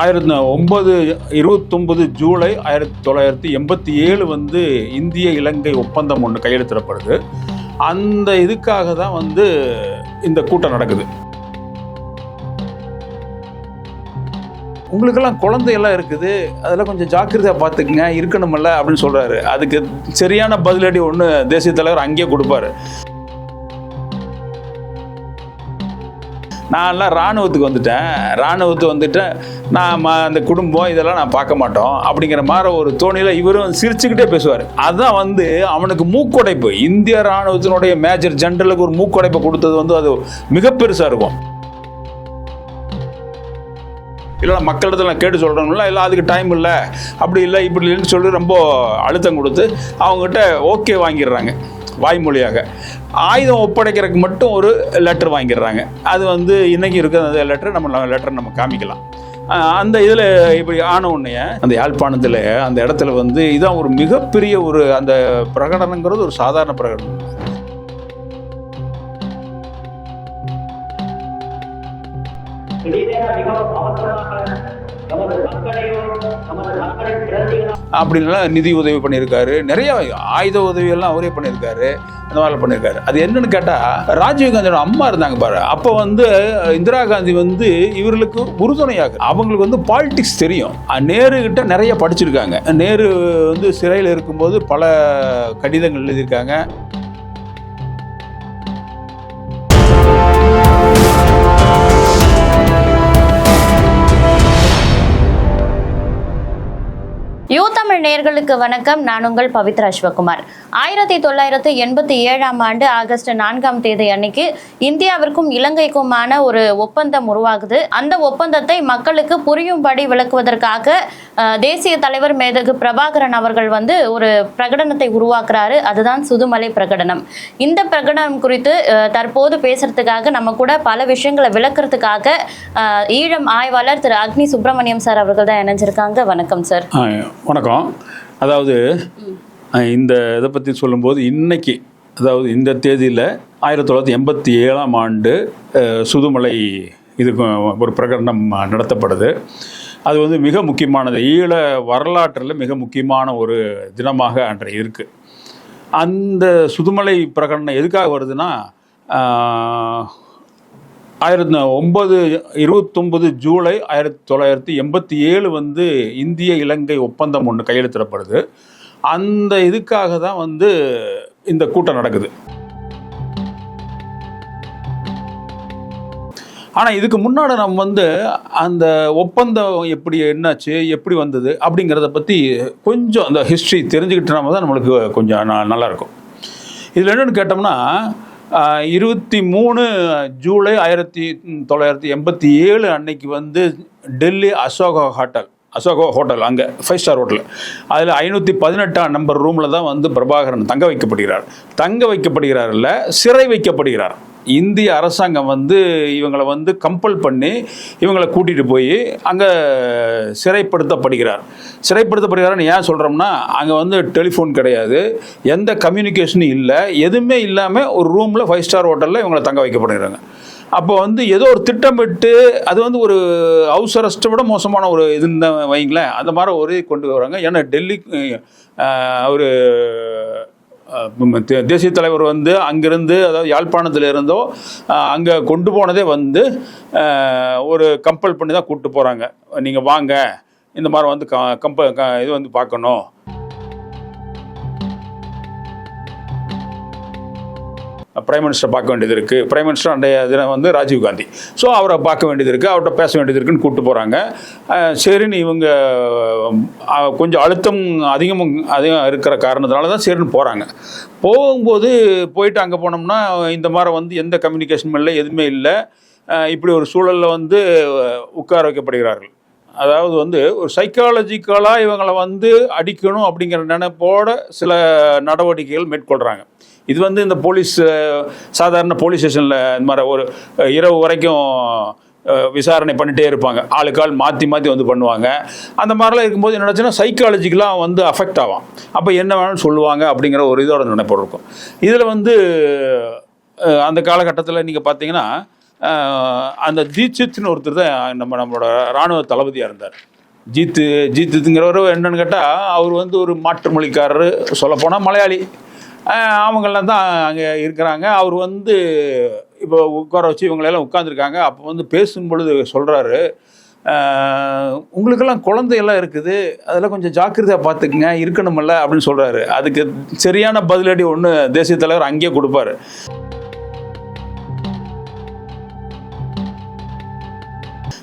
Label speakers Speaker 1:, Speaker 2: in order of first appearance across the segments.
Speaker 1: ஆயிரத்தி ஒன்பது இருபத்தொம்பது ஜூலை ஆயிரத்தி தொள்ளாயிரத்தி எண்பத்தி ஏழு வந்து இந்திய இலங்கை ஒப்பந்தம் ஒன்று கையெழுத்திடப்படுது. அந்த இதுக்காக தான் வந்து இந்த கூட்டம் நடக்குது. உங்களுக்கெல்லாம் குழந்தையெல்லாம் இருக்குது. அதெல்லாம் கொஞ்சம் ஜாக்கிரதையாக பார்த்துக்குங்க இருக்கணுமில்ல அப்படின்னு சொல்கிறாரு அதுக்கு சரியான பதிலடி ஒன்று தேசிய தலைவர் அங்கேயே கொடுப்பாரு. நான்லாம் இராணுவத்துக்கு வந்துட்டேன். இராணுவத்துக்கு வந்துட்டேன் நான் ம- அந்த குடும்பம் இதெல்லாம் நான் பார்க்க மாட்டோம். அப்படிங்கிற மாதிரி ஒரு தோணியில் இவரும் சிரிச்சுக்கிட்டே பேசுவார். அதுதான் வந்து அவனுக்கு மூக்கொடைப்பு இந்திய இராணுவத்தினுடைய மேஜர் ஜென்ரலுக்கு ஒரு மூக்கொடைப்பை கொடுத்தது வந்து அது மிக பெருசாக இருக்கும். இல்லை மக்களிடத்துல நான் கேட்டு சொல்கிறோம்ல இல்லை அதுக்கு டைம் இல்லை. அப்படி இல்லை இப்படி இல்லைன்னு சொல்லி ரொம்ப அழுத்தம் கொடுத்து அவங்ககிட்ட ஓகே வாங்கிடுறாங்க. வாய்மொழியாக. ஆயுதம் ஒப்படைக்கிறதுக்கு மட்டும் ஒரு லெட்டர் வாங்கிடுறாங்க. அது வந்து இன்றைக்கி இருக்கிற அந்த லெட்டர் நம்ம லெட்டர் நம்ம காமிக்கலாம். அந்த இதில் இப்படி ஆன உடனே அந்த யாழ்ப்பாணத்தில் அந்த இடத்துல வந்து இதான் ஒரு மிகப்பெரிய ஒரு அந்த பிரகடனங்கிறது ஒரு சாதாரண பிரகடனம்.
Speaker 2: திடீரென மிகவும் அவசரமாக
Speaker 1: அப்படின்லாம் நிதி உதவி பண்ணியிருக்காரு. நிறைய ஆயுத உதவி எல்லாம் அவரே பண்ணியிருக்காரு. அந்த மாதிரிலாம் பண்ணியிருக்காரு. அது என்னன்னு கேட்டால் ராஜீவ்காந்தியோட அம்மா இருந்தாங்க பாரு. அப்போ வந்து இந்திரா காந்தி வந்து இவர்களுக்கு உறுதுணையாக. அவங்களுக்கு வந்து பாலிடிக்ஸ் தெரியும். நேரு கிட்ட நிறைய படிச்சிருக்காங்க. நேரு வந்து சிறையில் இருக்கும்போது பல கடிதங்கள் எழுதியிருக்காங்க.
Speaker 3: நேர்களுக்கு வணக்கம். நான் உங்கள் பவித்ரா சிவகுமார் ஆயிரத்தி தொள்ளாயிரத்தி எண்பத்தி ஏழாம் ஆண்டு ஆகஸ்ட் நான்காம் தேதி அன்னைக்கு இந்தியாவிற்கும் இலங்கைக்குமான ஒரு ஒப்பந்தம் உருவாகுது. அந்த ஒப்பந்தத்தை மக்களுக்கு புரியும்படி விளக்குவதற்காக தேசிய தலைவர் மேதகு பிரபாகரன் அவர்கள் வந்து ஒரு பிரகடனத்தை உருவாக்குறாரு. அதுதான் சுதுமலை பிரகடனம். இந்த பிரகடனம் குறித்து தற்போது பேசுறதுக்காக நம்ம கூட பல விஷயங்களை விளக்குறதுக்காக ஈழம் ஆய்வாளர் திரு அக்னி சுப்பிரமணியம் சார் அவர்கள் தான் இணைஞ்சிருக்காங்க. வணக்கம் சார்.
Speaker 1: வணக்கம். அதாவது இந்த இதை பற்றி சொல்லும்போது இன்னைக்கு அதாவது இந்த தேதியில் ஆயிரத்தி தொள்ளாயிரத்தி எண்பத்தி ஏழாம் ஆண்டு சுதுமலை இது ஒரு பிரகடனம் நடத்தப்படுது. அது வந்து மிக முக்கியமானது. ஈழ வரலாற்றில் மிக முக்கியமான ஒரு தினமாக அன்றைய இருக்குது அந்த சுதுமலை பிரகடனம் எதுக்காக வருதுன்னா ஆயிரத்தி ஒன்பது இருபத்தொம்பது ஜூலை ஆயிரத்தி தொள்ளாயிரத்தி எண்பத்தி ஏழு வந்து இந்திய இலங்கை ஒப்பந்தம் ஒன்று கையெழுத்திடப்படுது. அந்த இதுக்காக தான் வந்து இந்த கூட்டம் நடக்குது. ஆனால் இதுக்கு முன்னாடி நம்ம வந்து அந்த ஒப்பந்தம் எப்படி என்னாச்சு எப்படி வந்தது அப்படிங்கிறத பற்றி கொஞ்சம் அந்த ஹிஸ்ட்ரி தெரிஞ்சுக்கிட்டோம்னா தான் நம்மளுக்கு கொஞ்சம் ந- இதில் என்னென்னு கேட்டோம்னா இருபத்தி மூணு ஜூலை ஆயிரத்தி தொள்ளாயிரத்தி எண்பத்தி ஏழு அன்னைக்கு வந்து டெல்லி அசோகா ஹோட்டல் அசோகா ஹோட்டல் அங்கே ஃபைவ் ஸ்டார் ஹோட்டல் அதில் ஐநூற்றி பதினெட்டாம் நம்பர் ரூமில் தான் வந்து பிரபாகரன் தங்க வைக்கப்படுகிறார். தங்க வைக்கப்படுகிறார் இல்லை சிறை வைக்கப்படுகிறார். இந்திய அரசாங்கம் வந்து இவங்களை வந்து கம்பல் பண்ணி இவங்களை கூட்டிகிட்டு போய் அங்கே சிறைப்படுத்தப்படுகிறார். சிறைப்படுத்தப்படுகிறார்னு ஏன் சொல்கிறோம்னா அங்கே வந்து டெலிஃபோன் கிடையாது. எந்த கம்யூனிகேஷனும் இல்லை. எதுவுமே இல்லாமல் ஒரு ரூமில் ஃபைவ் ஸ்டார் ஹோட்டலில் இவங்களை தங்க வைக்கப்படுகிறாங்க. அப்போ வந்து ஏதோ ஒரு திட்டமிட்டு அது வந்து ஒரு ஹவுஸ் அரெஸ்ட்டை விட மோசமான ஒரு இதுன்னு தான் வைங்களேன். அந்த மாதிரி ஒரு கொண்டு வராங்க. ஏன்னா டெல்லி ஒரு தேசிய தலைவர் வந்து அங்கிருந்து அதாவது யாழ்ப்பாணத்தில் இருந்தோ அங்கே கொண்டு போனதே வந்து ஒரு கம்பல் பண்ணி தான் கூப்பிட்டு போகிறாங்க நீங்கள் வாங்க. இந்த மாதிரி வந்து க கம்ப க இது வந்து பார்க்கணும். பிரைம் மினிஸ்டர் பார்க்க வேண்டியது இருக்குது பிரைம் மினிஸ்டர் அன்றைய தினம் வந்து ராஜீவ் காந்தி. ஸோ அவரை பார்க்க வேண்டியது இருக்குது அவர்கிட்ட பேச வேண்டியது இருக்குன்னு கூப்பிட்டு போகிறாங்க சரின்னு இவங்க கொஞ்சம் அழுத்தம் அதிகமும் அதிகம் இருக்கிற காரணத்தினால தான் சரின்னு போகிறாங்க போகும்போது போயிட்டு அங்கே போனோம்னா இந்த மாதிரி வந்து எந்த கம்யூனிகேஷனும் இல்லை எதுவுமே இல்லை. இப்படி ஒரு சூழலில் வந்து உட்கார வைக்கப்படுகிறார்கள். அதாவது வந்து ஒரு சைக்காலஜிக்கலாக இவங்களை வந்து அடிக்கணும் அப்படிங்கிற நினைப்போட சில நடவடிக்கைகள் மேற்கொள்கிறாங்க இது வந்து இந்த போலீஸ் சாதாரண போலீஸ் ஸ்டேஷனில் இந்த மாதிரி ஒரு இரவு வரைக்கும் விசாரணை பண்ணிட்டே இருப்பாங்க. ஆளுக்கு ஆள் மாற்றி மாற்றி வந்து பண்ணுவாங்க. அந்த மாதிரிலாம் இருக்கும்போது என்ன நடச்சுன்னா சைக்காலஜிக்கெலாம் வந்து அஃபெக்ட் ஆகும் அப்போ என்ன வேணும்னு சொல்லுவாங்க அப்படிங்கிற ஒரு இதோட நினைப்பு இருக்கும். இதில் வந்து அந்த காலகட்டத்தில் நீங்கள் பார்த்தீங்கன்னா அந்த தீட்சித்னு ஒருத்தர் தான் நம்ம நம்மளோட இராணுவ தளபதியாக இருந்தார். ஜீத்து ஜீத்துங்கிறவர் என்னன்னு கேட்டால் அவர் வந்து ஒரு மாற்று மொழிக்காரர் சொல்லப்போனால் மலையாளி. அஹ், அவங்கெல்லாம் தான் அங்கே இருக்கிறாங்க. அவர் வந்து இப்போ உட்கார வச்சு இவங்களெல்லாம் உட்காந்துருக்காங்க அப்போ வந்து பேசும் பொழுது சொல்கிறாரு உங்களுக்கெல்லாம் குழந்தையெல்லாம் இருக்குது. அதெல்லாம் கொஞ்சம் ஜாக்கிரதையாக பார்த்துக்குங்க. இருக்கணுமில்ல அப்படின்னு சொல்கிறாரு அதுக்கு சரியான பதிலடி ஒன்று தேசிய தலைவர் அங்கேயே கொடுப்பாரு.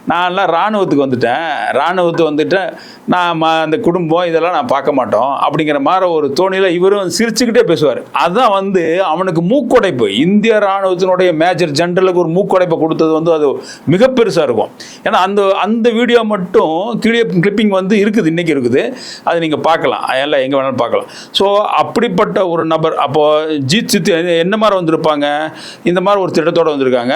Speaker 1: நான்லாம் இராணுவத்துக்கு வந்துட்டேன். இராணுவத்துக்கு வந்துட்டேன் நான் ம- அந்த குடும்பம் இதெல்லாம் நான் பார்க்க மாட்டோம். அப்படிங்கிற மாதிரி ஒரு தோணியில் இவரும் சிரிச்சுக்கிட்டே பேசுவார். அதுதான் வந்து அவனுக்கு மூக்கொடைப்பு இந்திய இராணுவத்தினுடைய மேஜர் ஜென்ரலுக்கு ஒரு மூக்கொடைப்பை கொடுத்தது வந்து அது மிக பெருசாக இருக்கும். ஏன்னா அந்த அந்த வீடியோ மட்டும் கிளிய கிளிப்பிங் வந்து இருக்குது இன்றைக்கி இருக்குது. அதை நீங்கள் பார்க்கலாம். எல்லாம் எங்கே வேணாலும் பார்க்கலாம். ஸோ அப்படிப்பட்ட ஒரு நபர் அப்போது ஜீத் சித்து என்ன மாதிரி வந்திருப்பாங்க? இந்த மாதிரி ஒரு திட்டத்தோடு வந்திருக்காங்க.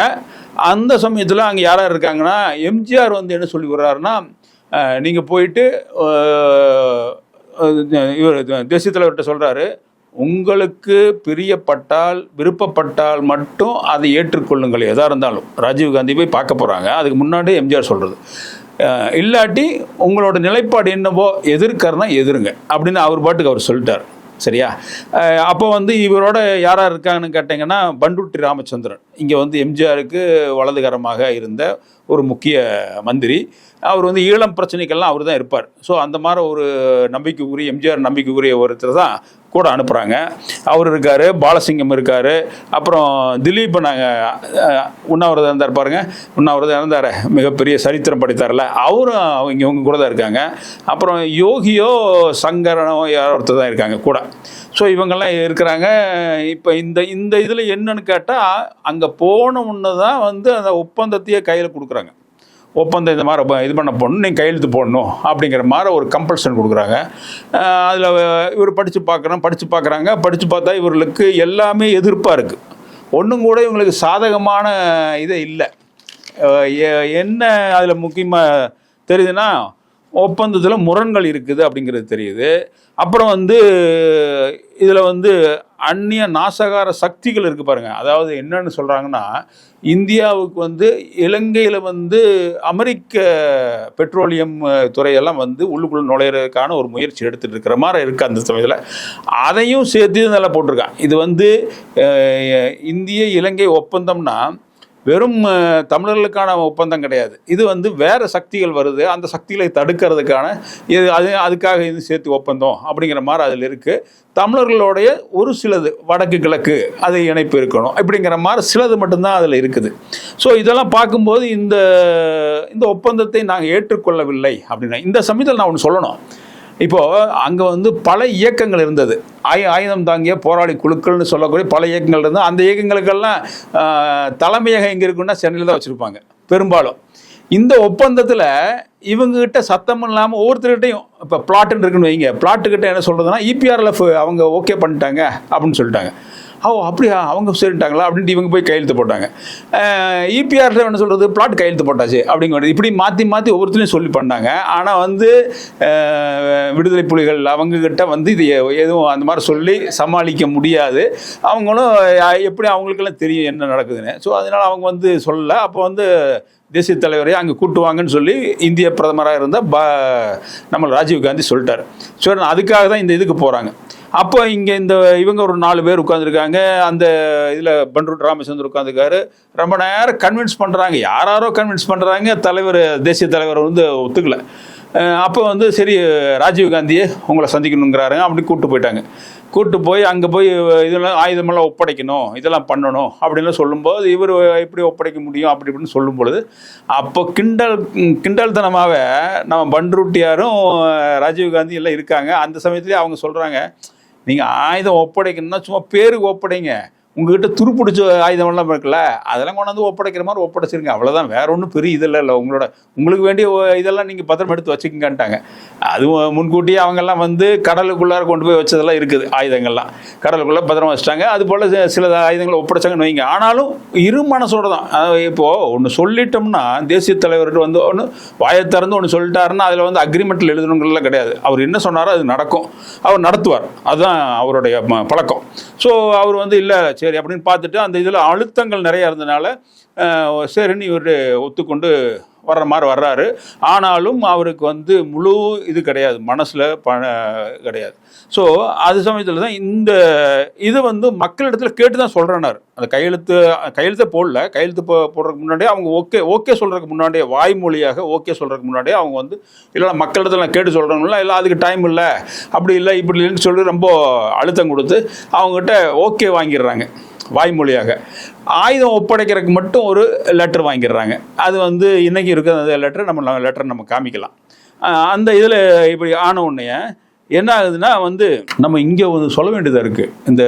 Speaker 1: அந்த சமயத்தில் அங்கே யார் யார் இருக்காங்கன்னா எம்ஜிஆர் வந்து என்ன சொல்லி வர்றாருன்னா நீங்கள் போயிட்டு இவர் தேசிய தலைவர்கிட்ட சொல்கிறாரு உங்களுக்கு பிரியப்பட்டால் விருப்பப்பட்டால் மட்டும் அதை ஏற்றுக்கொள்ளுங்கள் எதாக இருந்தாலும். ராஜீவ்காந்தி போய் பார்க்க போகிறாங்க அதுக்கு முன்னாடி எம்ஜிஆர் சொல்கிறது இல்லாட்டி உங்களோட நிலைப்பாடு என்னவோ எதிர்க்கறனா எதிருங்க அப்படின்னு அவர் பாட்டுக்கு அவர் சொல்லிட்டார். சரியா? அப்போ வந்து இவரோட யார் யார் இருக்காங்கன்னு கேட்டிங்கன்னா பண்டுட்டி ராமச்சந்திரன். இங்கே வந்து எம்ஜிஆருக்கு வலதுகரமாக இருந்த ஒரு முக்கிய மந்திரி. அவர் வந்து ஈழம் பிரச்சனைக்கெல்லாம் அவர் தான் இருப்பார். ஸோ அந்த மாதிரி ஒரு நம்பிக்கைக்குரிய எம்ஜிஆர் நம்பிக்கைக்குரிய ஒருத்தர் தான் கூட அனுப்புகிறாங்க அவர் இருக்கார் பாலசிங்கம் இருக்கார். அப்புறம் திலீப் நாங்கள் உண்ணாவிரதம் இருந்தார் பாருங்க. உண்ணாவிரதம் இருந்தார் மிகப்பெரிய சரித்திரம் படித்தார்ல. அவரும் அவங்க இவங்க கூட தான் இருக்காங்க. அப்புறம் யோகியோ சங்கரனோ ஒருத்தர் தான் இருக்காங்க கூட. ஸோ இவங்கெல்லாம் இருக்கிறாங்க. இப்போ இந்த இந்த இதில் என்னன்னு கேட்டால் அங்கே போன ஒன்று தான் வந்து அந்த ஒப்பந்தத்தையே கையில் கொடுக்குறாங்க. ஒப்பந்தம் இந்த மாதிரி ப- இது பண்ண போடணும் நீங்கள் கையெழுத்து போடணும் அப்படிங்கிற மாதிரி ஒரு கம்பல்ஷன் கொடுக்குறாங்க. அதில் இவர் படித்து பார்க்குறோம் படித்து பார்க்குறாங்க. படித்து பார்த்தா இவர்களுக்கு எல்லாமே எதிர்ப்பாக இருக்குது ஒன்றும் கூட இவங்களுக்கு சாதகமான இதே இல்லை. என்ன அதில் முக்கியமாக தெரியுதுன்னா ஒப்பந்தத்தில் முரண்கள் இருக்குது அப்படிங்கிறது தெரியுது. அப்புறம் வந்து இதில் வந்து அந்நிய நாசகார சக்திகள் இருக்குது பாருங்கள் அதாவது என்னன்னு சொல்கிறாங்கன்னா இந்தியாவுக்கு வந்து இலங்கையில் வந்து அமெரிக்க பெட்ரோலியம் துறையெல்லாம் வந்து உள்ளுக்குள்ள நுழையிறதுக்கான ஒரு முயற்சி எடுத்துகிட்டு இருக்கிற மாதிரி இருக்குது அந்த சமயத்தில். அதையும் சேர்த்து நல்லா போட்டிருக்கான் இது வந்து இந்திய இலங்கை ஒப்பந்தம்னா வெறும் தமிழர்களுக்கான ஒப்பந்தம் கிடையாது. இது வந்து வேறு சக்திகள் வருது. அந்த சக்திகளை தடுக்கிறதுக்கான இது அது அதுக்காக இது சேர்த்து ஒப்பந்தம் அப்படிங்கிற மாதிரி அதில் இருக்குது தமிழர்களுடைய ஒரு சிலது வடக்கு கிழக்கு அது இணைப்பு இருக்கணும் இப்படிங்கிற மாதிரி சிலது மட்டும்தான் அதில் இருக்குது. ஸோ இதெல்லாம் பார்க்கும்போது இந்த இந்த ஒப்பந்தத்தை நாங்கள் ஏற்றுக்கொள்ளவில்லை அப்படின்னா இந்த சமயத்தில் நான் ஒன்று சொல்லணும். இப்போது அங்கே வந்து பல இயக்கங்கள் இருந்தது. ஆயு ஆயுதம் தாங்கிய போராளி குழுக்கள்னு சொல்லக்கூடிய பல இயக்கங்கள் இருந்தது. அந்த இயக்கங்களுக்கெல்லாம் தலைமையகம் எங்கே இருக்குன்னா சென்னையில் தான் வச்சுருப்பாங்க பெரும்பாலும். இந்த ஒப்பந்தத்தில் இவங்ககிட்ட சத்தம் இல்லாமல் ஒவ்வொருத்தர்கிட்டையும் இப்போ பிளாட்டுன்னு இருக்குன்னு வைங்க. பிளாட்டுக்கிட்ட என்ன சொல்கிறதுனா இபிஆர்எஃப் அவங்க ஓகே பண்ணிட்டாங்க அப்படின்னு சொல்லிட்டாங்க. ஓ அப்படியா? அவங்க சரிட்டாங்களா அப்படின்ட்டு இவங்க போய் கையெழுத்து போட்டாங்க. இபிஆர் என்ன சொல்கிறது பிளாட் கையெழுத்து போட்டாச்சு அப்படிங்கிறது இப்படி மாற்றி மாற்றி ஒவ்வொருத்தரையும் சொல்லி பண்ணாங்க. ஆனால் வந்து விடுதலை புலிகள் அவங்கக்கிட்ட வந்து இது எதுவும் அந்த மாதிரி சொல்லி சமாளிக்க முடியாது. அவங்களும் எப்படி அவங்களுக்கெல்லாம் தெரியும் என்ன நடக்குதுன்னு. ஸோ அதனால் அவங்க வந்து சொல்லல. அப்போ வந்து தேசிய தலைவரை அங்கே கூட்டுவாங்கன்னு சொல்லி இந்திய பிரதமராக இருந்த ப நம்ம ராஜீவ் காந்தி சொல்லிட்டார். சரி அதுக்காக தான் இந்த இதுக்கு போகிறாங்க அப்போ இங்கே இந்த இவங்க ஒரு நாலு பேர் உட்காந்துருக்காங்க அந்த இதில் பண்ருட் ராமச்சந்திர உட்காந்துருக்காரு ரொம்ப நேரம் கன்வின்ஸ் பண்ணுறாங்க யாராரோ கன்வின்ஸ் பண்ணுறாங்க தலைவர் தேசிய தலைவர் வந்து ஒத்துக்கல. அப்போ வந்து சரி ராஜீவ் காந்தியை உங்களை சந்திக்கணுங்கிறாருங்க அப்படி கூப்பிட்டு போயிட்டாங்க. கூப்பிட்டு போய் அங்கே போய் இதெல்லாம் ஆயுதமெல்லாம் ஒப்படைக்கணும். இதெல்லாம் பண்ணணும் அப்படின்னு சொல்லும்போது இவர் எப்படி ஒப்படைக்க முடியும்? அப்படி இப்படின்னு சொல்லும் பொழுது அப்போ கிண்டல் கிண்டல்தனமாக நம்ம பண்ருட்டியாரும் ராஜீவ் காந்தி எல்லாம் இருக்காங்க. அந்த சமயத்துலேயே அவங்க சொல்கிறாங்க நீங்கள் ஆயுதம் ஒப்படைக்கணும்னா சும்மா பேருக்கு ஒப்படைங்க. உங்ககிட்ட துருப்பிடிச்ச ஆயுதமெல்லாம் இருக்குல்ல அதெல்லாம் கொண்டாந்து ஒப்படைக்கிற மாதிரி ஒப்படைச்சிருங்க. அவ்வளோதான் வேற ஒன்றும் பெரிய இதெல்லாம் இல்லை உங்களோட உங்களுக்கு வேண்டிய இதெல்லாம் நீங்கள் பத்திரம் எடுத்து வச்சுக்கங்கன்ட்டாங்க. அதுவும் முன்கூட்டியே அவங்கெல்லாம் வந்து கடலுக்குள்ளார கொண்டு போய் வச்சதெல்லாம் இருக்குது ஆயுதங்கள்லாம். கடலுக்குள்ளே பத்திரம் வச்சிட்டாங்க. அது போல் சில ஆயுதங்களை ஒப்படைச்சாங்கன்னு வைங்க. ஆனாலும் இரு மனசோட தான். அதாவது இப்போது ஒன்று சொல்லிட்டோம்னா தேசிய தலைவர்கிட்ட வந்து ஒன்று வாயை திறந்து ஒன்று சொல்லிட்டாருன்னா அதில் வந்து அக்ரிமெண்ட்டில் எழுதணுங்கிறதுலாம் கிடையாது. அவர் என்ன சொன்னாரோ அது நடக்கும். அவர் நடத்துவார். அதுதான் அவருடைய ம- பழக்கம். ஸோ அவர் வந்து இல்லை சரி அப்படின்னு பார்த்துட்டு அந்த இதில் அழுத்தங்கள் நிறையா இருந்தனால சரின்னு இவர் ஒத்துக்கொண்டு வர்ற மாதிரி வர்றாரு. ஆனாலும் அவருக்கு வந்து முழு இது கிடையாது. மனசில் ப கிடையாது. ஸோ அது சமயத்தில் தான் இந்த இது வந்து மக்களிடத்தில் கேட்டு தான் சொல்கிறேனார் அந்த கையெழுத்து கையெழுத்தே போடல. கையெழுத்து போ போடுறதுக்கு முன்னாடியே அவங்க ஓகே ஓகே சொல்கிறதுக்கு முன்னாடியே வாய்மொழியாக ஓகே சொல்கிறதுக்கு முன்னாடியே அவங்க வந்து இல்லை மக்களிடத்தில் நான் கேட்டு சொல்கிறேன்ல இல்லை அதுக்கு டைம் இல்லை. அப்படி இல்லை இப்படி இல்லைன்னு சொல்லி ரொம்ப அழுத்தம் கொடுத்து அவங்ககிட்ட ஓகே வாங்கிடுறாங்க. வாய்மொழியாக. ஆயுதம் ஒப்படைக்கிறதுக்கு மட்டும் ஒரு லெட்டர் வாங்கிடுறாங்க. அது வந்து இன்றைக்கி இருக்கிற அந்த லெட்டர் நம்ம லெட்டர் நம்ம காமிக்கலாம். அந்த இதில் இப்படி ஆன உடனே என்ன ஆகுதுன்னா வந்து நம்ம இங்கே வந்து சொல்ல வேண்டியதாக இருக்குது இந்த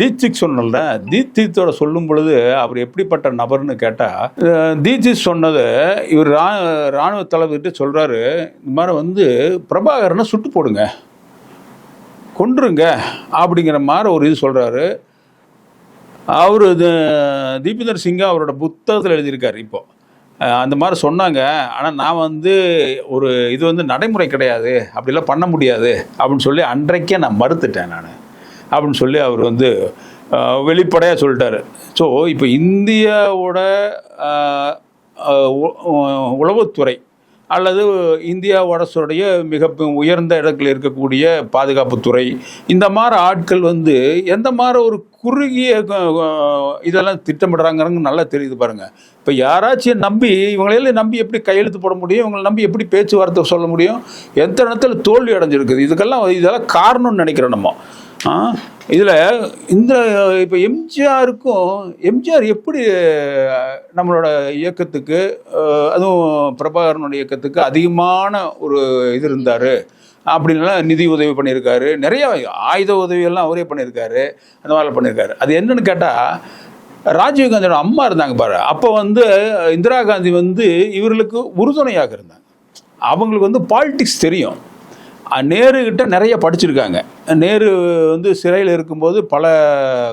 Speaker 1: தீட்சிக் சொன்னல தீட்சித்தோட சொல்லும் பொழுது அவர் எப்படிப்பட்ட நபர்னு கேட்டால் தீட்சித் சொன்னது இவர் ரா இராணுவ தளபதிட்டு சொல்கிறாரு இந்த மாதிரி வந்து பிரபாகரனை சுட்டு போடுங்க. கொன்றுங்க அப்படிங்கிற மாதிரி ஒரு இது சொல்கிறாரு அவர் இது தீபிந்தர் சிங்கா அவரோட புத்தகத்தில் எழுதியிருக்காரு இப்போ. அந்த மாதிரி சொன்னாங்க. ஆனால் நான் வந்து ஒரு இது வந்து நடைமுறை கிடையாது. அப்படிலாம் பண்ண முடியாது. அப்படின்னு சொல்லி அன்றைக்கே நான் மறுத்துட்டேன் நான். அப்படின்னு சொல்லி அவர் வந்து வெளிப்படையாக சொல்லிட்டாரு. ஸோ இப்போ இந்தியாவோட உளவுத்துறை அல்லது இந்தியா அரசுடைய மிக உயர்ந்த இடத்தில் இருக்கக்கூடிய பாதுகாப்புத்துறை இந்த மாதிரி ஆட்கள் வந்து எந்த மாதிரி ஒரு குறுகிய இதெல்லாம் திட்டமிடுறாங்கன்னு நல்லா தெரியுது பாருங்கள் இப்போ யாராச்சும் நம்பி இவங்களையெல்லாம் நம்பி எப்படி கையெழுத்து போட முடியும்? இவங்களை நம்பி எப்படி பேச்சுவார்த்தை சொல்ல முடியும்? எந்த இடத்துல தோல்வி அடைஞ்சிருக்குது? இதுக்கெல்லாம் இதெல்லாம் காரணம்னு நினைக்கிறோம் நம்ம. இதில் இந்த இப்போ எம்ஜிஆருக்கும் எம்ஜிஆர் எப்படி நம்மளோட இயக்கத்துக்கு அதுவும் பிரபாகரனுடைய இயக்கத்துக்கு அதிகமான ஒரு இது இருந்தார். அப்படின்லாம் நிதி உதவி பண்ணியிருக்காரு. நிறைய ஆயுத உதவியெல்லாம் அவரே பண்ணியிருக்காரு. அந்த மாதிரிலாம் பண்ணியிருக்காரு. அது என்னன்னு கேட்டால் ராஜீவ்காந்தியோட அம்மா இருந்தாங்க பாரு. அப்போ வந்து இந்திரா காந்தி வந்து இவர்களுக்கு உறுதுணையாக இருந்தாங்க. அவங்களுக்கு வந்து பாலிடிக்ஸ் தெரியும். நேருக்கிட்ட நிறைய படிச்சிருக்காங்க. நேரு வந்து சிறையில் இருக்கும்போது பல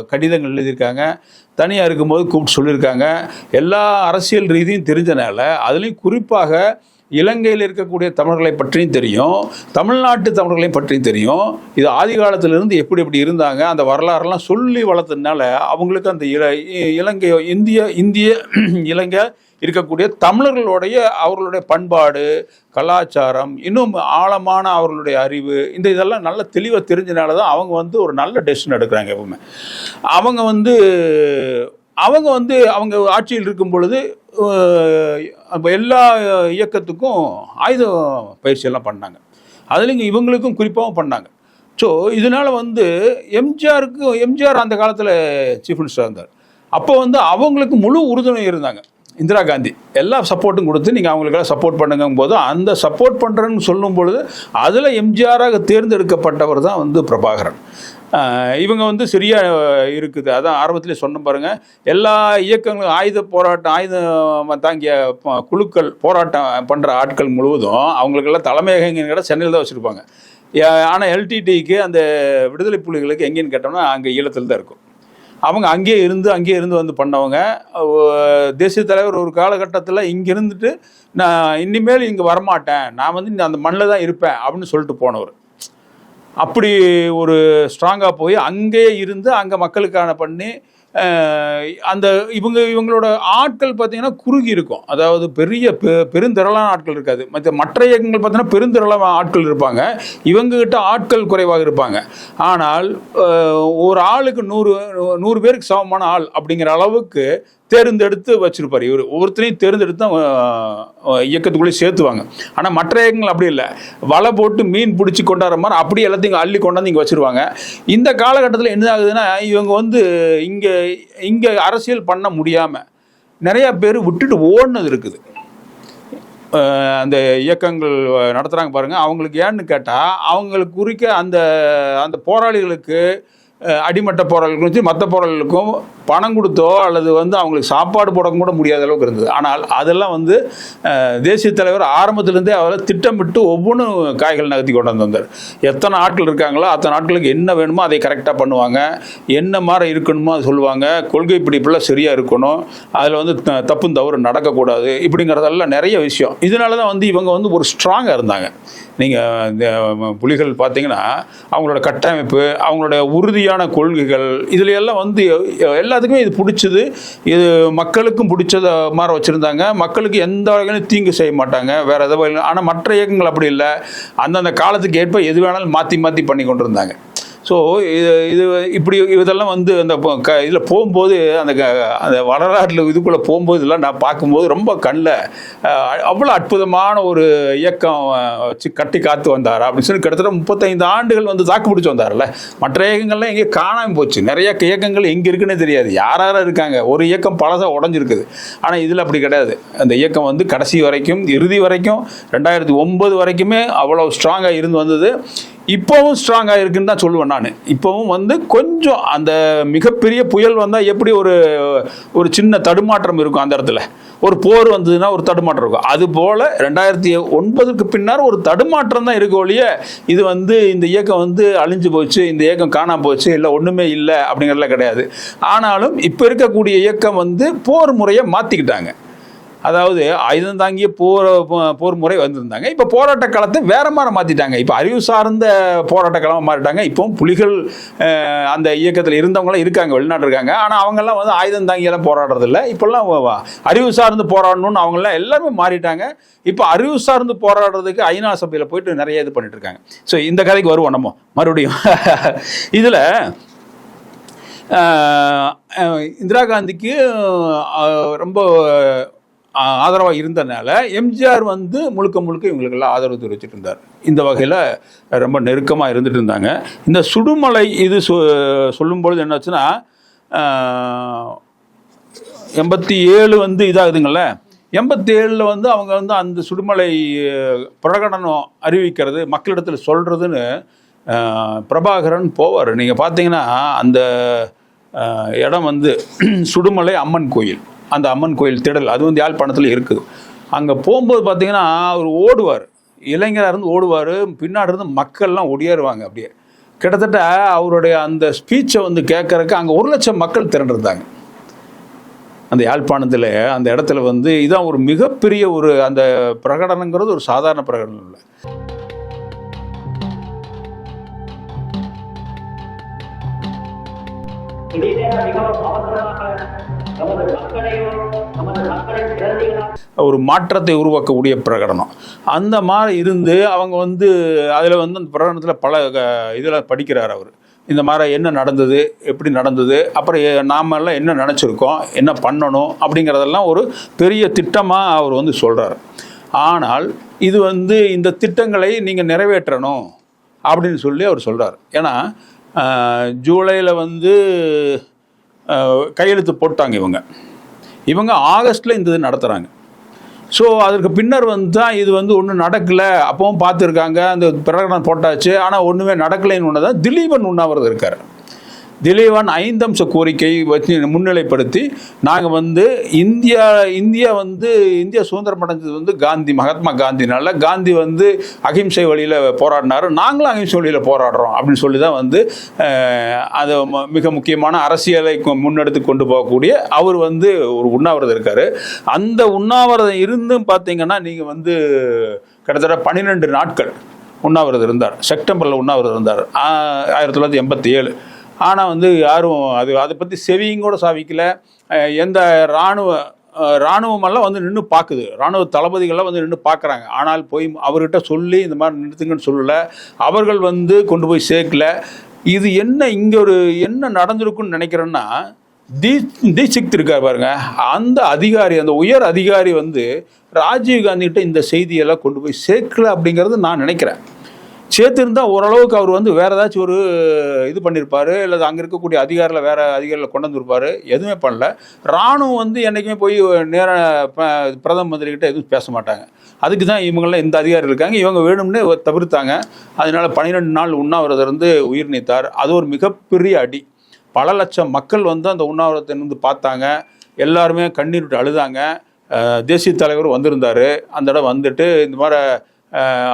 Speaker 1: கடிதங்கள் எழுதியிருக்காங்க. தனியாக இருக்கும்போது கூப்பிட்டு சொல்லியிருக்காங்க. எல்லா அரசியல் ரீதியும் தெரிஞ்சனால அதுலேயும் குறிப்பாக இலங்கையில் இருக்கக்கூடிய தமிழர்களை பற்றியும் தெரியும் தமிழ்நாட்டு தமிழர்களையும் பற்றியும் தெரியும். இது ஆதி காலத்திலிருந்து எப்படி எப்படி இருந்தாங்க அந்த வரலாறெல்லாம் சொல்லி வளர்த்ததுனால அவங்களுக்கு அந்த இல இலங்கை இந்திய இந்திய இலங்கை இருக்கக்கூடிய தமிழர்களுடைய அவர்களுடைய பண்பாடு கலாச்சாரம் இன்னும் ஆழமான அவர்களுடைய அறிவு இந்த இதெல்லாம் நல்ல தெளிவாக தெரிஞ்சனால தான் அவங்க வந்து ஒரு நல்ல டெசிஷன் எடுக்கிறாங்க எப்பவுமே. அவங்க வந்து அவங்க வந்து அவங்க ஆட்சியில் இருக்கும் பொழுது எல்லா இயக்கத்துக்கும் ஆயுத பயிற்சியெல்லாம் பண்ணாங்க. அதுலேயும் இவங்களுக்கும் குறிப்பாகவும் பண்ணாங்க. ஸோ இதனால வந்து எம்ஜிஆருக்கு எம்ஜிஆர் அந்த காலத்தில் சீஃப் மினிஸ்டர் இருந்தார். அப்போ வந்து அவங்களுக்கு முழு உறுதுணை இருந்தாங்க. இந்திரா காந்தி எல்லா சப்போர்ட்டும் கொடுத்து நீங்கள் அவங்களுக்கெல்லாம் சப்போர்ட் பண்ணுங்கும் போது அந்த சப்போர்ட் பண்ணுறேன்னு சொல்லும் பொழுது அதில் எம்ஜிஆராக தேர்ந்தெடுக்கப்பட்டவர் தான் வந்து பிரபாகரன். இவங்க வந்து சரியா இருக்குது. அதான் ஆரம்பத்திலே சொன்ன பாருங்கள் எல்லா இயக்கங்களும் ஆயுத போராட்டம் ஆயுதம் தாங்கிய குழுக்கள் போராட்டம் பண்ணுற ஆட்கள் முழுவதும் அவங்களுக்கெல்லாம் தலைமையகங்கிற சென்னையில் தான் வச்சுருப்பாங்க. ஆனால் எல்டிடிக்கு அந்த விடுதலை புலிகளுக்கு எங்கேன்னு கேட்டோம்னா அங்கே ஈழத்தில் தான் இருக்கும். அவங்க அங்கேயே இருந்து அங்கேயே இருந்து வந்து பண்ணவங்க. தேசிய தலைவர் ஒரு காலகட்டத்தில் இங்கே இருந்துட்டு நான் இனிமேல் இங்கே வரமாட்டேன். நான் வந்து இந்த அந்த மண்ணில் தான் இருப்பேன். அப்படின்னு சொல்லிட்டு போனவர். அப்படி ஒரு ஸ்ட்ராங்காக போய் அங்கேயே இருந்து அங்கே மக்களுக்கான பண்ணி அந்த இவங்க இவங்களோட ஆட்கள் பார்த்தீங்கன்னா குறுகி இருக்கும். அதாவது பெரிய பெ பெருந்திரளான ஆட்கள் இருக்காது. மற்ற மற்ற இயக்கங்கள் பார்த்தீங்கன்னா பெருந்திரளான ஆட்கள் இருப்பாங்க. இவங்ககிட்ட ஆட்கள் குறைவாக இருப்பாங்க. ஆனால் ஒரு ஆளுக்கு நூறு நூறு பேருக்கு சமமான ஆள் அப்படிங்கிற அளவுக்கு தேர்ந்தெடுத்து வச்சிருப்பார். இவர் ஒவ்வொருத்தரையும் தேர்ந்தெடுத்து தான் இயக்கத்துக்குள்ளே சேர்த்துவாங்க. ஆனால் மற்ற இயக்கங்கள் அப்படி இல்லை. வலை போட்டு மீன் பிடிச்சி கொண்டாடுற மாதிரி அப்படியே எல்லாத்தையும் அள்ளி கொண்டாந்து இங்கே வச்சிருவாங்க. இந்த காலகட்டத்தில் என்ன ஆகுதுன்னா இவங்க வந்து இங்கே இங்கே அரசியல் பண்ண முடியாமல் நிறையா பேர் விட்டுட்டு ஓடுனது இருக்குது. அந்த இயக்கங்கள் நடத்துகிறாங்க பாருங்கள் அவங்களுக்கு ஏன்னு கேட்டால் அவங்களுக்கு குறிக்க அந்த அந்த போராளிகளுக்கு அடிமட்ட போராளிகள் குறித்து மற்ற போராளிகளுக்கும் பணம் கொடுத்தோ அல்லது வந்து அவங்களுக்கு சாப்பாடு போட கூட முடியாத அளவுக்கு இருந்தது. ஆனால் அதெல்லாம் வந்து தேசிய தலைவர் ஆரம்பத்திலேருந்தே அவரை திட்டமிட்டு ஒவ்வொன்றும் காய்கள் நகர்த்தி கொண்டாந்து வந்தார். எத்தனை ஆட்கள் இருக்காங்களோ அத்தனை ஆட்களுக்கு என்ன வேணுமோ அதை கரெக்டாக பண்ணுவாங்க. என்ன மாதிரி இருக்கணுமோ அதை சொல்லுவாங்க. கொள்கை பிடிப்பெல்லாம் சரியாக இருக்கணும். அதில் வந்து த- தப்பும் தவறு நடக்கக்கூடாது இப்படிங்கிறதெல்லாம் நிறைய விஷயம். இதனால தான் வந்து இவங்க வந்து ஒரு ஸ்ட்ராங்காக இருந்தாங்க. நீங்கள் இந்த புலிகள் பார்த்தீங்கன்னா அவங்களோட கட்டமைப்பு அவங்களோட உறுதியாக மாதிரியான கொள்கைகள் இதில் எல்லாம் வந்து எல்லாத்துக்குமே இது பிடிச்சது. இது மக்களுக்கும் பிடிச்சத மாதிரி வச்சுருந்தாங்க. மக்களுக்கு எந்த வகையிலும் தீங்கு செய்ய மாட்டாங்க. வேறு எதாவது ஆனால் மற்ற இயக்கங்கள் அப்படி இல்லை. அந்தந்த காலத்துக்கு ஏற்ப எது வேணாலும் மாற்றி மாற்றி பண்ணி கொண்டு இருந்தாங்க ஸோ இது இது இப்படி இதெல்லாம் வந்து அந்த க இதில் போகும்போது அந்த க- அந்த வரலாற்றில் இதுக்குள்ளே போகும்போது இதெல்லாம் நான் பார்க்கும்போது ரொம்ப கண்ணில் அவ்வளோ அற்புதமான ஒரு இயக்கம் வச்சு கட்டி காத்து வந்தார்? அப்படின்னு சொல்லி கிட்டத்தட்ட முப்பத்தைந்து ஆண்டுகள் வந்து தாக்கு பிடிச்சி வந்தார்ல மற்ற இயக்கங்கள்லாம் எங்கேயும் காணாமல் போச்சு. நிறைய இயக்கங்கள் எங்கே இருக்குன்னே தெரியாது. யார் யாராக இருக்காங்க? ஒரு இயக்கம் பழசாக உடஞ்சிருக்குது. ஆனால் இதில் அப்படி கிடையாது. அந்த இயக்கம் வந்து கடைசி வரைக்கும் இறுதி வரைக்கும் ரெண்டாயிரத்தி ஒன்பது வரைக்குமே அவ்வளோ ஸ்ட்ராங்காக இருந்து வந்தது. இப்போவும் ஸ்ட்ராங்காக இருக்குன்னு தான் சொல்லுவேன் நான். இப்போவும் வந்து கொஞ்சம் அந்த மிகப்பெரிய புயல் வந்தால் எப்படி ஒரு ஒரு சின்ன தடுமாற்றம் இருக்கும் அந்த இடத்துல. ஒரு போர் வந்ததுன்னா ஒரு தடுமாற்றம் இருக்கும். அது போல் ரெண்டாயிரத்தி ஒன்பதுக்கு பின்னால் ஒரு தடுமாற்றம் தான் இருக்க ஒழிய இது வந்து இந்த இயக்கம் வந்து அழிஞ்சு போச்சு இந்த இயக்கம் காணாமல் போச்சு இல்லை ஒன்றுமே இல்லை அப்படிங்கிறதுலாம் கிடையாது. ஆனாலும் இப்போ இருக்கக்கூடிய இயக்கம் வந்து போர் முறையை மாற்றிக்கிட்டாங்க அதாவது ஆயுதம் தாங்கிய போர் போர் முறை வந்திருந்தாங்க. இப்போ போராட்ட காலத்தை வேற மாதிரி மாற்றிட்டாங்க இப்போ அறிவு சார்ந்த போராட்ட காலமாக மாறிட்டாங்க. இப்போ புலிகள் அந்த இயக்கத்தில் இருந்தவங்களாம் இருக்காங்க வெளிநாட்டு இருக்காங்க. ஆனால் அவங்கெல்லாம் வந்து ஆயுதம் தாங்கியெல்லாம் போராடுறதில்ல. இப்போல்லாம் அறிவு சார்ந்து போராடணும்னு அவங்கெல்லாம் எல்லாருமே மாறிட்டாங்க. இப்போ அறிவு சார்ந்து போராடுறதுக்கு ஐநா சபையில் போயிட்டு நிறைய இது பண்ணிட்டு இருக்காங்க. ஸோ இந்த கதைக்கு வருவோம் நம்ம. மறுபடியும். இதில் இந்திரா காந்திக்கு ரொம்ப ஆதரவாக இருந்தனால எம்ஜிஆர் வந்து முழுக்க முழுக்க இவங்களுக்கெல்லாம் ஆதரவு தெரிவிச்சுட்டு இருந்தார். இந்த வகையில் ரொம்ப நெருக்கமாக இருந்துட்டு இருந்தாங்க. இந்த சுடுமலை இது சொ சொல்லும்பொழுது என்னாச்சுன்னா எண்பத்தி ஏழு வந்து இதாகுதுங்கள எண்பத்தி ஏழில் வந்து அவங்க வந்து அந்த சுடுமலை பிரகடனம் அறிவிக்கிறது மக்களிடத்தில் சொல்கிறதுன்னு பிரபாகரன் போவார். நீங்கள் பார்த்தீங்கன்னா அந்த இடம் வந்து சுடுமலை அம்மன் கோயில். அந்த அம்மன் கோயில் திடல் அது வந்து யாழ்ப்பாணத்தில் இருக்குது அங்கே போகும்போது பார்த்தீங்கன்னா அவர் ஓடுவார். இளைஞராக இருந்து ஓடுவார் பின்னாடி இருந்து மக்கள்லாம் ஒடியாருவாங்க அப்படியே. கிட்டத்தட்ட அவருடைய அந்த ஸ்பீச்சை வந்து கேட்கறதுக்கு அங்கே ஒரு லட்சம் மக்கள் திரண்டிருந்தாங்க. அந்த யாழ்ப்பாணத்தில் அந்த இடத்துல வந்து இதான் ஒரு மிகப்பெரிய ஒரு அந்த பிரகடனங்கிறது ஒரு சாதாரண பிரகடனம் இல்லை.
Speaker 2: மிகவும் அவசரமாக
Speaker 1: ஒரு மாற்றத்தை உருவாக்கக்கூடிய பிரகடனம். அந்த மாதிரி இருந்து அவங்க வந்து அதில் வந்து அந்த பிரகடனத்தில் பல இதில் படிக்கிறார் அவர். இந்த மாதிரி என்ன நடந்தது எப்படி நடந்தது அப்புறம் எ- நாம எல்லாம் என்ன நினச்சிருக்கோம் என்ன பண்ணணும் அப்படிங்கிறதெல்லாம் ஒரு பெரிய திட்டமாக அவர் வந்து சொல்கிறார் ஆனால் இது வந்து இந்த திட்டங்களை நீங்கள் நிறைவேற்றணும் அப்படின்னு சொல்லி அவர் சொல்கிறார் ஏன்னா ஜூலையில் வந்து கையெழுத்து போட்டாங்க இவங்க. இவங்க ஆகஸ்ட்டில் இந்த இது நடத்துகிறாங்க ஸோ அதற்கு பின்னர் வந்து தான் இது வந்து ஒன்றும் நடக்கலை. அப்பவும் பார்த்துருக்காங்க. அந்த பிரகடனம் போட்டாச்சு. ஆனால் ஒன்றுமே நடக்கலைன்னு ஒன்று தான் திலீபன் உண்ணாவிரதம் இருக்கார். திலீபன் ஐந்தம்ச கோரிக்கை வச்சு முன்னிலைப்படுத்தி நாங்கள் வந்து இந்தியா இந்தியா வந்து இந்தியா சுதந்திரம் அடைஞ்சது வந்து காந்தி மகாத்மா காந்தினால. காந்தி வந்து அகிம்சை வழியில் போராடினாரு. நாங்களும் அகிம்சை வழியில் போராடுறோம் அப்படின்னு சொல்லி தான் வந்து அது ம- மிக முக்கியமான அரசியலை முன்னெடுத்து கொண்டு போகக்கூடிய அவர் வந்து ஒரு உண்ணாவிரதம் இருக்கார். அந்த உண்ணாவிரதம் இருந்தும் பார்த்தீங்கன்னா நீங்கள் வந்து கிட்டத்தட்ட பன்னிரெண்டு நாட்கள் உண்ணாவிரதம் இருந்தார். செப்டம்பரில் உண்ணாவிரதம் இருந்தார். ஆயிரத்தி தொள்ளாயிரத்தி எண்பத்தி ஏழு. ஆனால் வந்து யாரும் அது அதை பற்றி செவியும் கூட சாவிக்கல. எந்த இராணுவ இராணுவமெல்லாம் வந்து நின்று பார்க்குது இராணுவ தளபதிகள்லாம் வந்து நின்று பார்க்குறாங்க ஆனால் போய் அவர்கிட்ட சொல்லி இந்த மாதிரி நிறுத்துங்கன்னு சொல்லலை. அவர்கள் வந்து கொண்டு போய் சேர்க்கல. இது என்ன இங்கே ஒரு என்ன நடந்திருக்குன்னு நினைக்கிறேன்னா தி தீட்சித் இருக்கார் பாருங்க. அந்த அதிகாரி அந்த உயர் அதிகாரி வந்து ராஜீவ் காந்திகிட்ட இந்த செய்தியெல்லாம் கொண்டு போய் சேர்க்கல அப்படிங்கிறது நான் நினைக்கிறேன். சேர்த்துருந்தா ஓரளவுக்கு அவர் வந்து வேற ஏதாச்சும் ஒரு இது பண்ணியிருப்பாரு இல்லை அங்கே இருக்கக்கூடிய அதிகாரில் வேற அதிகாரில கொண்டு வந்திருப்பாரு. எதுவுமே பண்ணல. ராணுவம் வந்து என்றைக்குமே போய் நேராக பிரதம மந்திரிகிட்ட எதுவும் பேச மாட்டாங்க. அதுக்கு தான் இவங்கெல்லாம் இந்த அதிகாரி இருக்காங்க. இவங்க வேணும்னே தவிர்த்தாங்க. அதனால பன்னிரெண்டு நாள் உண்ணாவிரதம் இருந்து உயிர் நீத்தார். அது ஒரு மிகப்பெரிய அடி. பல லட்சம் மக்கள் வந்து அந்த உண்ணாவிரத்தை இருந்து பார்த்தாங்க. எல்லாருமே கண்ணீர் விட்டு அழுதாங்க. தேசிய தலைவர் வந்திருந்தார். அந்த இடம் வந்துட்டு இந்த மாதிரி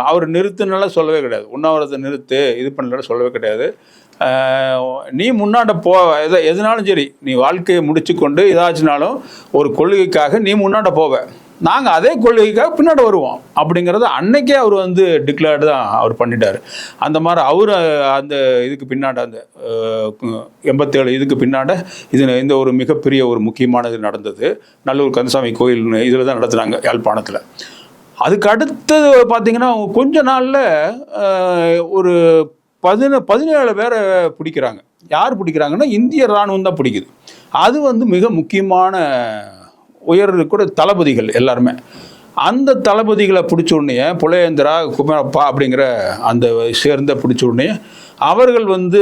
Speaker 1: அவர் நிறுத்துனால சொல்லவே கிடையாது. உண்ணாவிரதத்தை நிறுத்து இது பண்ணல சொல்லவே கிடையாது. நீ முன்னாண்ட போ எதை எதுனாலும் சரி நீ வாழ்க்கையை முடிச்சு கொண்டு இதாச்சுனாலும் ஒரு கொள்கைக்காக நீ முன்னாண்ட போவ. நாங்கள் அதே கொள்கைக்காக பின்னாடி வருவோம். அப்படிங்கிறத அன்னைக்கே அவர் வந்து டிக்ளேர்டு தான் அவர் பண்ணிட்டார். அந்த மாதிரி அவர் அந்த இதுக்கு பின்னாடி அந்த எண்பத்தேழு இதுக்கு பின்னாண்ட இது இந்த ஒரு மிகப்பெரிய ஒரு முக்கியமானது நடந்தது. நல்லூர் கந்தசாமி கோயில் இதில் தான் நடத்துனாங்க யாழ்ப்பாணத்தில். அதுக்கு அடுத்தது பார்த்தீங்கன்னா கொஞ்ச நாளில் ஒரு பதின பதினேழு பேரை பிடிக்கிறாங்க. யார் பிடிக்கிறாங்கன்னா இந்திய இராணுவம் தான் பிடிக்குது. அது வந்து மிக முக்கியமான உயர் கூட தளபதிகள் எல்லாருமே. அந்த தளபதிகளை பிடிச்ச உடனே புலையேந்திரா குமரப்பா அப்படிங்கிற அந்த சேர்ந்த பிடிச்ச உடனே அவர்கள் வந்து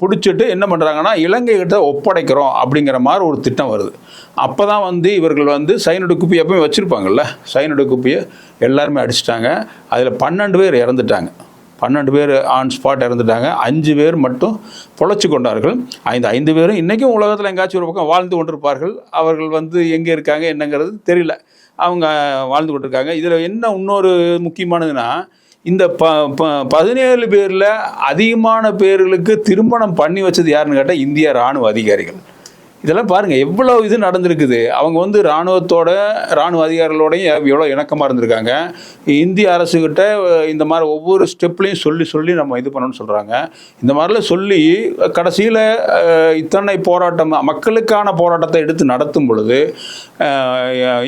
Speaker 1: பிடிச்சிட்டு என்ன பண்ணுறாங்கன்னா இலங்கைகிட்ட ஒப்படைக்கிறோம் அப்படிங்கிற மாதிரி ஒரு திட்டம் வருது. அப்போ தான் வந்து இவர்கள் வந்து சைனோட குப்பி எப்பவுமே வச்சுருப்பாங்கல்ல? சைனோட குப்பியை எல்லாருமே அடிச்சிட்டாங்க. அதில் பன்னெண்டு பேர் இறந்துட்டாங்க. பன்னெண்டு பேர் ஆன் ஸ்பாட் இறந்துட்டாங்க. அஞ்சு பேர் மட்டும் பொழைச்சி கொண்டார்கள். ஐந்து ஐந்து பேரும் இன்றைக்கும் உலகத்தில் எங்காச்சும் ஒரு பக்கம் வாழ்ந்து கொண்டிருப்பார்கள். அவர்கள் வந்து எங்கே இருக்காங்க என்னங்கிறது தெரியல. அவங்க வாழ்ந்து கொண்டிருக்காங்க. இதில் என்ன இன்னொரு முக்கியமானதுன்னா இந்த ப ப பதினேழு பேரில் அதிகமான பேர்களுக்கு திருமணம் பண்ணி வச்சது யாருன்னு கேட்டால் இந்திய இராணுவ அதிகாரிகள். இதெல்லாம் பாருங்கள் எவ்வளோ இது நடந்திருக்குது. அவங்க வந்து இராணுவத்தோட இராணுவ அதிகாரிகளோடையும் எவ்வளோ இணக்கமாக இருந்திருக்காங்க. இந்திய அரசுக்கிட்ட இந்த மாதிரி ஒவ்வொரு ஸ்டெப்லையும் சொல்லி சொல்லி நம்ம இது பண்ணணும்னு சொல்கிறாங்க இந்த மாதிரிலாம் சொல்லி கடைசியில் இத்தனை போராட்டம் மக்களுக்கான போராட்டத்தை எடுத்து நடத்தும் பொழுது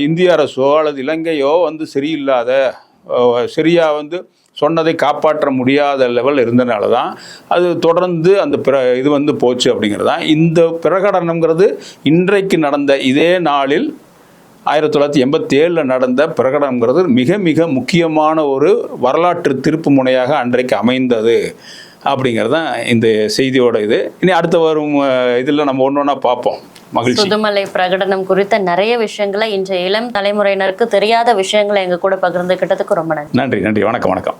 Speaker 1: இந்திய அரசோ அல்லது இலங்கையோ வந்து சரியில்லாத சிரியா வந்து சொன்னதை காப்பாற்ற முடியாத லெவல் இருந்தனால தான் அது தொடர்ந்து அந்த பிர இது வந்து போச்சு அப்படிங்கிறது தான். இந்த பிரகடனம்ங்கிறது இன்றைக்கு நடந்த இதே நாளில் ஆயிரத்தி தொள்ளாயிரத்தி எண்பத்தி ஏழில் நடந்த பிரகடனங்கிறது மிக மிக முக்கியமான ஒரு வரலாற்று திருப்பு முனையாக அன்றைக்கு அமைந்தது. அப்படிங்கிறது தான் இந்த செய்தியோட இது. இனி அடுத்த வரும் இதில் நம்ம ஒன்று ஒன்றா பார்ப்போம். மகிழ்ச்சி.
Speaker 3: சுதுமலை பிரகடனம் குறித்த நிறைய விஷயங்களை இன்றைய இளம் தலைமுறையினருக்கு தெரியாத விஷயங்களை எங்க கூட பகிர்ந்துகிட்டதுக்கு ரொம்ப நன்றி.
Speaker 1: நன்றி நன்றி. வணக்கம் வணக்கம்.